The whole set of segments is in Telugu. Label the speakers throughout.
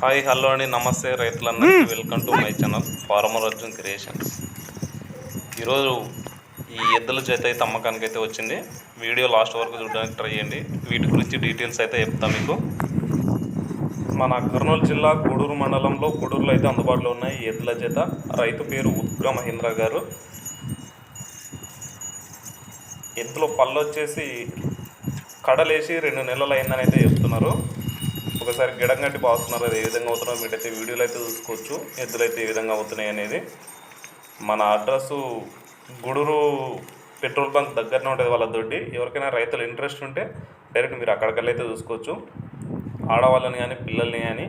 Speaker 1: హాయ్ హలో అండి. నమస్తే రైతులందరికీ welcome to my channel farmer Arjun creations. ఈరోజు ఈ ఎద్దుల చేత అయితే అమ్మకానికి అయితే వచ్చింది. వీడియో లాస్ట్ వరకు చూడడానికి ట్రై చేయండి. వీటి గురించి డీటెయిల్స్ అయితే చెప్తాం మీకు. మన కర్నూలు జిల్లా గూడూరు మండలంలో గూడూరులో అయితే అందుబాటులో ఉన్నాయి ఎద్దుల చేత రైతు పేరు ఉద్గ్ర మహేంద్ర గారు. ఎద్దులో పళ్ళు వచ్చేసి కడలేసి రెండు నెలలు అయిందని అయితే చెప్తున్నారు. ఒకసారి గిడంగట్టి బాగుతున్నారు అది ఏ విధంగా అవుతున్నారో మీరైతే వీడియోలో అయితే చూసుకోవచ్చు. ఎద్దులు అయితే ఏ విధంగా అవుతున్నాయి అనేది. మన అడ్రస్ గూడూరు పెట్రోల్ బంక్ దగ్గరనే ఉంటుంది వాళ్ళ దొడ్డి. ఎవరికైనా రైతులు ఇంట్రెస్ట్ ఉంటే డైరెక్ట్ మీరు అక్కడికెళ్ళి అయితే చూసుకోవచ్చు. ఆడవాళ్ళని కానీ పిల్లల్ని కానీ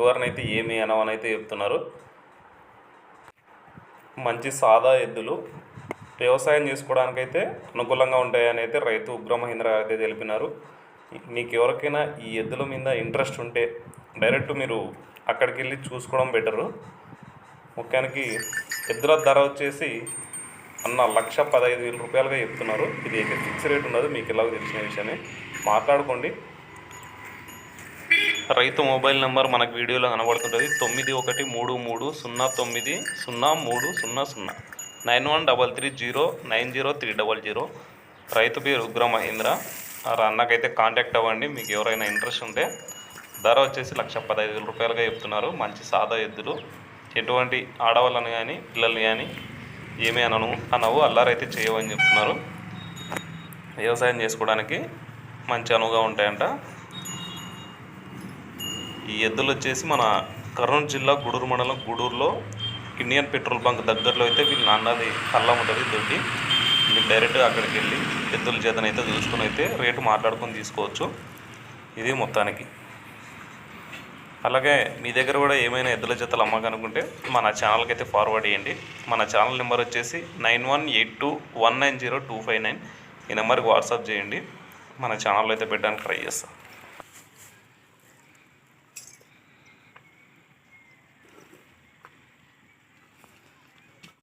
Speaker 1: ఎవరినైతే ఏమి అనవని అయితే చెప్తున్నారు. మంచి సాదా ఎద్దులు. వ్యవసాయం చేసుకోవడానికైతే అనుకూలంగా ఉంటాయని అయితే రైతు ఉగ్ర మహేంద్ర అయితే తెలిపినారు. మీకు ఎవరికైనా ఈ ఎద్దుల మీద ఇంట్రెస్ట్ ఉంటే డైరెక్ట్ మీరు అక్కడికి వెళ్ళి చూసుకోవడం బెటరు. ముఖ్యానికి ఎద్దుల ధర వచ్చేసి అన్న లక్ష పదహైదు వేల రూపాయలుగా చెప్తున్నారు. ఇది అయితే ఫిక్స్ రేట్ ఉండదు మీకు ఎలాగో తెలిసిన విషయాన్ని మాట్లాడుకోండి. రైతు మొబైల్ నెంబర్ మనకు వీడియోలో కనబడుతుంటుంది. తొమ్మిది ఒకటి మూడు మూడు సున్నా తొమ్మిది సున్నా మూడు సున్నా సున్నా. Nine one double three zero nine zero three double zero. రైతు పేరు ఉగ్ర మహేంద్ర అన్నకైతే కాంటాక్ట్ అవ్వండి మీకు ఎవరైనా ఇంట్రెస్ట్ ఉంటే. ధర వచ్చేసి లక్ష పదహైదు వేల రూపాయలుగా చెప్తున్నారు. మంచి సాదా ఎద్దులు. ఎటువంటి ఆడవాళ్ళని కానీ పిల్లల్ని కానీ ఏమీ అనను అనవు. అల్లారైతే చేయవని చెప్తున్నారు. వ్యవసాయం చేసుకోవడానికి మంచి అనువుగా ఉంటాయంట. ఈ ఎద్దులు వచ్చేసి మన కర్నూలు జిల్లా గూడూరు మండలం గూడూరులో ఇండియన్ పెట్రోల్ బంక్ దగ్గరలో అయితే వీళ్ళ నాన్నది కళ్ళం ఉంటుంది దొడ్డి మీరు డైరెక్ట్ అక్కడికి వెళ్ళి ఎద్దుల చేతనైతే చూసుకొని అయితే రేటు మాట్లాడుకొని తీసుకోవచ్చు. ఇది మొత్తానికి. అలాగే మీ దగ్గర కూడా ఏమైనా ఎద్దుల జతలు అమ్మకనుకుంటే మన ఛానల్కి అయితే ఫార్వర్డ్ చేయండి. మన ఛానల్ నెంబర్ వచ్చేసి nine one eight two one nine zero two five nine ఈ నెంబర్కి వాట్సాప్ చేయండి. మన ఛానల్లో అయితే పెట్టడానికి ట్రై చేస్తాం.